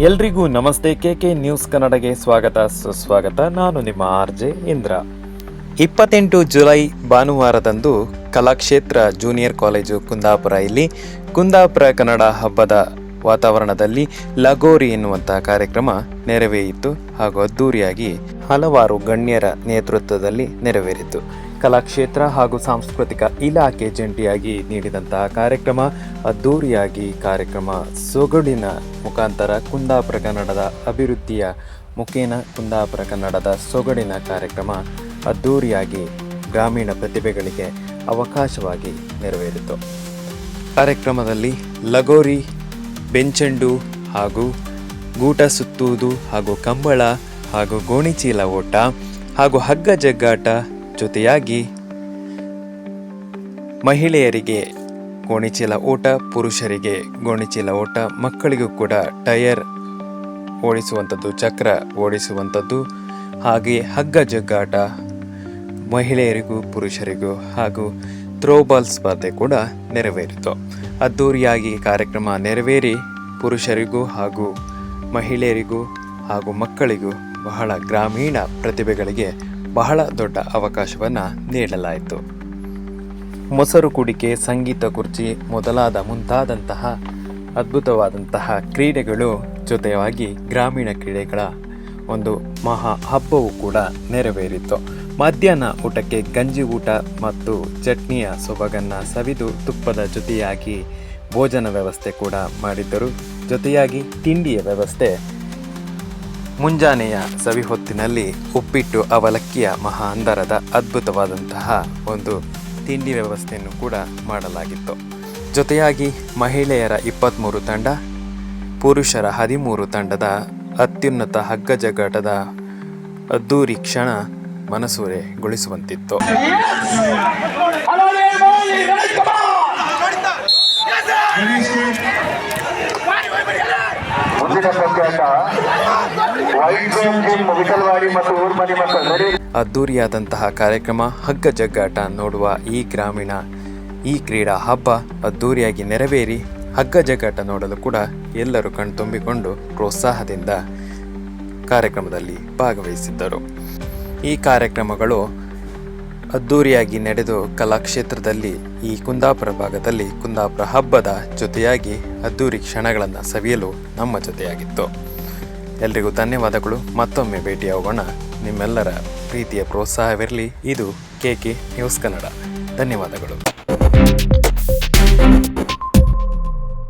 ಎಲ್ರಿಗೂ ನಮಸ್ತೆ. K K news ಕನ್ನಡಗೆ ಸ್ವಾಗತ. ಸುಸ್ವಾಗತ. ನಾನು ನಿಮ್ಮ ಆರ್ ಜೆ ಇಂದ್ರ. ಇಪ್ಪತ್ತೆಂಟು ಜುಲೈ ಭಾನುವಾರದಂದು ಕಲಾಕ್ಷೇತ್ರ ಜೂನಿಯರ್ ಕಾಲೇಜು ಕುಂದಾಪುರ. ಇಲ್ಲಿ ಕುಂದಾಪುರ ಕನ್ನಡ ಹಬ್ಬದ ವಾತಾವರಣದಲ್ಲಿ ಲಗೋರಿ ಎನ್ನುವಂತಹ ಕಾರ್ಯಕ್ರಮ ನೆರವೇರಿತು ಹಾಗೂ ಅದ್ದೂರಿಯಾಗಿ ಹಲವಾರು ಗಣ್ಯರ ನೇತೃತ್ವದಲ್ಲಿ ನೆರವೇರಿತು. ಕಲಾಕ್ಷೇತ್ರ ಹಾಗೂ ಸಾಂಸ್ಕೃತಿಕ ಇಲಾಖೆ ಜಂಟಿಯಾಗಿ ನೀಡಿದಂತಹ ಕಾರ್ಯಕ್ರಮ, ಅದ್ದೂರಿಯಾಗಿ ಕಾರ್ಯಕ್ರಮ ಸೊಗಡಿನ ಮುಖಾಂತರ ಕುಂದಾಪುರ ಕನ್ನಡದ ಅಭಿವೃದ್ಧಿಯ ಮುಖೇನ ಕುಂದಾಪುರ ಕನ್ನಡದ ಸೊಗಡಿನ ಕಾರ್ಯಕ್ರಮ ಅದ್ದೂರಿಯಾಗಿ ಗ್ರಾಮೀಣ ಪ್ರತಿಭೆಗಳಿಗೆ ಅವಕಾಶವಾಗಿ ನೆರವೇರಿತು. ಕಾರ್ಯಕ್ರಮದಲ್ಲಿ ಲಗೋರಿ ಬೆಂಚೆಂಡು ಹಾಗೂ ಗೂಟ ಸುತ್ತುವುದು ಹಾಗೂ ಕಂಬಳ ಹಾಗೂ ಗೋಣಿಚೀಲ ಓಟ ಹಾಗೂ ಹಗ್ಗ ಜಗ್ಗಾಟ ಜೊತೆಯಾಗಿ ಮಹಿಳೆಯರಿಗೆ ಗೋಣಿಚೀಲ ಓಟ, ಪುರುಷರಿಗೆ ಗೋಣಿಚೀಲ ಓಟ, ಮಕ್ಕಳಿಗೂ ಕೂಡ ಟಯರ್ ಓಡಿಸುವಂಥದ್ದು, ಚಕ್ರ ಓಡಿಸುವಂಥದ್ದು ಹಾಗೆ ಹಗ್ಗ ಜಗ್ಗಾಟ ಮಹಿಳೆಯರಿಗೂ, ಪುರುಷರಿಗೂ ಹಾಗೂ ಥ್ರೋಬಾಲ್ ಸ್ಪರ್ಧೆ ಕೂಡ ನೆರವೇರಿತು. ಅದ್ದೂರಿಯಾಗಿ ಕಾರ್ಯಕ್ರಮ ನೆರವೇರಿ ಪುರುಷರಿಗೂ ಹಾಗೂ ಮಹಿಳೆಯರಿಗೂ ಹಾಗೂ ಮಕ್ಕಳಿಗೂ ಬಹಳ ಗ್ರಾಮೀಣ ಪ್ರತಿಭೆಗಳಿಗೆ ಬಹಳ ದೊಡ್ಡ ಅವಕಾಶವನ್ನು ನೀಡಲಾಯಿತು. ಮೊಸರು ಕುಡಿಕೆ, ಸಂಗೀತ ಕುರ್ಚಿ ಮೊದಲಾದ ಮುಂತಾದಂತಹ ಅದ್ಭುತವಾದಂತಹ ಕ್ರೀಡೆಗಳು ಜೊತೆಯಾಗಿ ಗ್ರಾಮೀಣ ಕ್ರೀಡೆಗಳ ಒಂದು ಮಹಾ ಹಬ್ಬವೂ ಕೂಡ ನೆರವೇರಿತು. ಮಧ್ಯಾಹ್ನ ಊಟಕ್ಕೆ ಗಂಜಿ ಊಟ ಮತ್ತು ಚಟ್ನಿಯ ಸೊಬಗನ್ನು ಸವಿದು ತುಪ್ಪದ ಜೊತೆಯಾಗಿ ಭೋಜನ ವ್ಯವಸ್ಥೆ ಕೂಡ ಮಾಡಿದ್ದರು. ಜೊತೆಯಾಗಿ ತಿಂಡಿಯ ವ್ಯವಸ್ಥೆ. ಮುಂಜಾನೆಯ ಸವಿ ಹೊತ್ತಿನಲ್ಲಿ ಉಪ್ಪಿಟ್ಟು ಅವಲಕ್ಕಿಯ ಮಹಾ ಅಂದರದ ಅದ್ಭುತವಾದಂತಹ ಒಂದು ತಿಂಡಿ ವ್ಯವಸ್ಥೆಯನ್ನು ಕೂಡ ಮಾಡಲಾಗಿತ್ತು. ಜೊತೆಯಾಗಿ ಮಹಿಳೆಯರ ಇಪ್ಪತ್ತ್ಮೂರು ತಂಡ, ಪುರುಷರ ಹದಿಮೂರು ತಂಡದ ಅತ್ಯುನ್ನತ ಹಗ್ಗ ಜಗ್ಗಾಟದ ಅದ್ದೂರಿ ಕ್ಷಣ ಮನಸೂರೆಗೊಳಿಸುವಂತಿತ್ತು. ಅದ್ದೂರಿಯಾದಂತಹ ಕಾರ್ಯಕ್ರಮ ಹಗ್ಗ ಜಗ್ಗಾಟ ನೋಡುವ ಈ ಗ್ರಾಮೀಣ, ಈ ಕ್ರೀಡಾ ಹಬ್ಬ ಅದ್ದೂರಿಯಾಗಿ ನೆರವೇರಿ ಹಗ್ಗ ಜಗ್ಗಾಟ ನೋಡಲು ಕೂಡ ಎಲ್ಲರೂ ಕಣ್ತುಂಬಿಕೊಂಡು ಪ್ರೋತ್ಸಾಹದಿಂದ ಕಾರ್ಯಕ್ರಮದಲ್ಲಿ ಭಾಗವಹಿಸಿದ್ದರು. ಈ ಕಾರ್ಯಕ್ರಮಗಳು ಅದ್ದೂರಿಯಾಗಿ ನಡೆದು ಕಲಾಕ್ಷೇತ್ರದಲ್ಲಿ ಈ ಕುಂದಾಪುರ ಭಾಗದಲ್ಲಿ ಕುಂದಾಪುರ ಹಬ್ಬದ ಜೊತೆಯಾಗಿ ಅದ್ದೂರಿ ಕ್ಷಣಗಳನ್ನು ಸವಿಯಲು ನಮ್ಮ ಜೊತೆಯಾಗಿತ್ತು. ಎಲ್ರಿಗೂ ಧನ್ಯವಾದಗಳು. ಮತ್ತೊಮ್ಮೆ ಭೇಟಿಯಾಗೋಣ ನಿಮ್ಮೆಲ್ಲರ ಪ್ರೀತಿಯ ಪ್ರೋತ್ಸಾಹವಿರಲಿ. ಇದು ಕೆ ಕೆ ನ್ಯೂಸ್ ಕನ್ನಡ. ಧನ್ಯವಾದಗಳು.